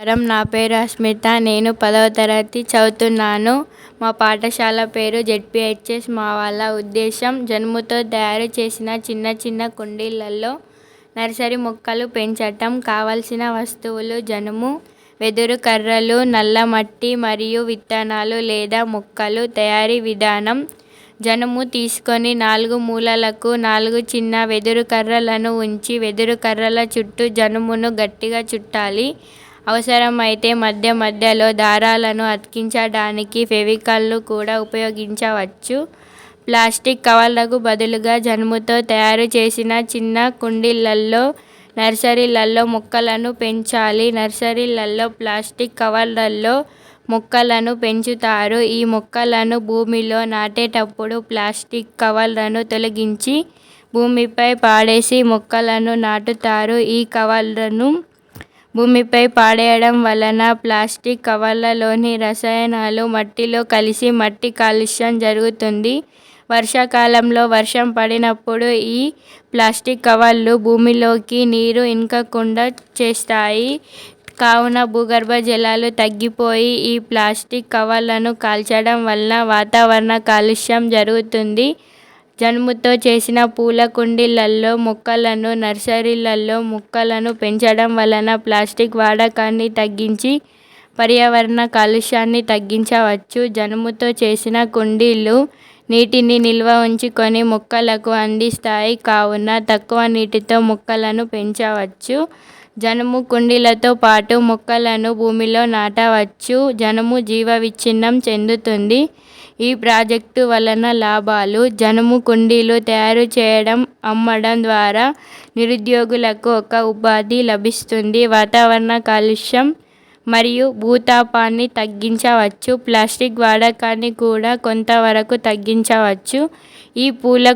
నమస్కారం. నా పేరు అస్మిత. నేను పదవ తరగతి చదువుతున్నాను. మా పాఠశాల పేరు జెడ్పిహెచ్ఎస్. మా వాళ్ళ ఉద్దేశం జనుముతో తయారు చేసిన చిన్న చిన్న కుండీలలో నర్సరీ మొక్కలు పెంచటం కావలసిన వస్తువులు జనుము వెదురు కర్రలు నల్ల మట్టి మరియు విత్తనాలు లేదా మొక్కలు తయారీ విధానం. జనుము తీసుకొని నాలుగు మూలలకు నాలుగు చిన్న వెదురు కర్రలను ఉంచి వెదురు కర్రల చుట్టూ జనుమును గట్టిగా చుట్టాలి. అవసరమైతే మధ్య మధ్యలో దారాలను అతికించడానికి ఫెవికాల్ను కూడా ఉపయోగించవచ్చు. ప్లాస్టిక్ కవర్లకు బదులుగా జనుముతో తయారు చేసిన చిన్న కుండీలల్లో నర్సరీలలో మొక్కలను పెంచాలి. నర్సరీలలో ప్లాస్టిక్ కవర్లలో మొక్కలను పెంచుతారు. ఈ మొక్కలను భూమిలో నాటేటప్పుడు ప్లాస్టిక్ కవర్లను తొలగించి భూమిపై పాడేసి మొక్కలను నాటుతారు. ఈ కవర్లను భూమిపై పాడేయడం వలన ప్లాస్టిక్ కవర్లలోని రసాయనాలు మట్టిలో కలిసి మట్టి కాలుష్యం జరుగుతుంది. వర్షాకాలంలో వర్షం పడినప్పుడు ఈ ప్లాస్టిక్ కవర్లు భూమిలోకి నీరు ఇంకకుండా చేస్తాయి. కావున భూగర్భ జలాలు తగ్గిపోయి ఈ ప్లాస్టిక్ కవర్లను కాల్చడం వలన వాతావరణ కాలుష్యం జరుగుతుంది. జనుముతో చేసిన పూల కుండీలలో మొక్కలను నర్సరీలలో మొక్కలను పెంచడం వలన ప్లాస్టిక్ వాడకాన్ని తగ్గించి పర్యావరణ కాలుష్యాన్ని తగ్గించవచ్చు. జనుముతో చేసిన కుండీలు నీటిని నిల్వ ఉంచుకొని మొక్కలకు అందిస్తాయి. కావున తక్కువ నీటితో మొక్కలను పెంచవచ్చు. జనుము కుండీలతో పాటు మొక్కలను భూమిలో నాటవచ్చు. జనుము జీవ విచ్ఛిన్నం చెందుతుంది. ఈ ప్రాజెక్టు వలన లాభాలు. జనుము కుండీలు తయారు చేయడం అమ్మడం ద్వారా నిరుద్యోగులకు ఒక ఉపాధి లభిస్తుంది. వాతావరణ కాలుష్యం మరియు భూతాపాన్ని తగ్గించవచ్చు. ప్లాస్టిక్ వాడకాన్ని కూడా కొంతవరకు తగ్గించవచ్చు. ఈ పూల